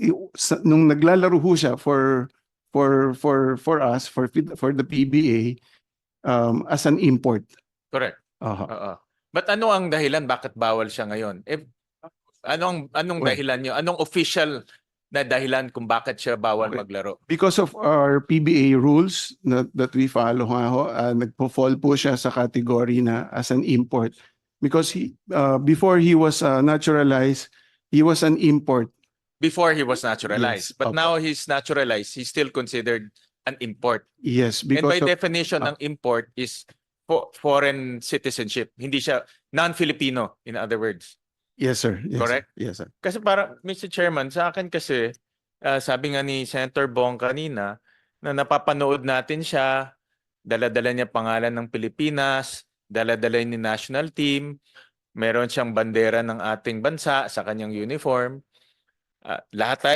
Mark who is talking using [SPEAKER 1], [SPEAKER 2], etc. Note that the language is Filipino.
[SPEAKER 1] i- sa- nung naglalaro ho siya for for for for us for P- for the PBA um, as an import.
[SPEAKER 2] Correct.
[SPEAKER 1] Aha.
[SPEAKER 2] Oo. But ano ang dahilan bakit bawal siya ngayon? If anong anong
[SPEAKER 1] Well-
[SPEAKER 2] dahilan niyo? Anong official na dahilan kung bakit siya bawal
[SPEAKER 1] Okay.
[SPEAKER 2] maglaro?
[SPEAKER 1] Because of our PBA rules that, that we follow nga ho, uh, nagpo-fall po siya sa category na as an import. Because he, uh, before he was uh, naturalized, he was an import.
[SPEAKER 2] Before he was naturalized.
[SPEAKER 1] Yes,
[SPEAKER 2] But
[SPEAKER 1] opo.
[SPEAKER 2] now he's naturalized, he's still considered an import.
[SPEAKER 1] Yes,
[SPEAKER 2] And
[SPEAKER 1] because
[SPEAKER 2] by
[SPEAKER 1] of,
[SPEAKER 2] definition
[SPEAKER 1] Ah.
[SPEAKER 2] ng import is fo- foreign citizenship. Hindi siya non-Filipino in other words.
[SPEAKER 1] yes sir. Yes, sir.
[SPEAKER 2] Correct?
[SPEAKER 1] Yes sir.
[SPEAKER 2] Kasi para Mr. Chairman, sa akin kasi ah, sabi nga ni Senator Bong kanina na napapanood natin siya, dala-dala niya pangalan ng Pilipinas, dala-dala ni national team, meron siyang bandera ng ating bansa sa kanyang uniform. Ah, lahat tayo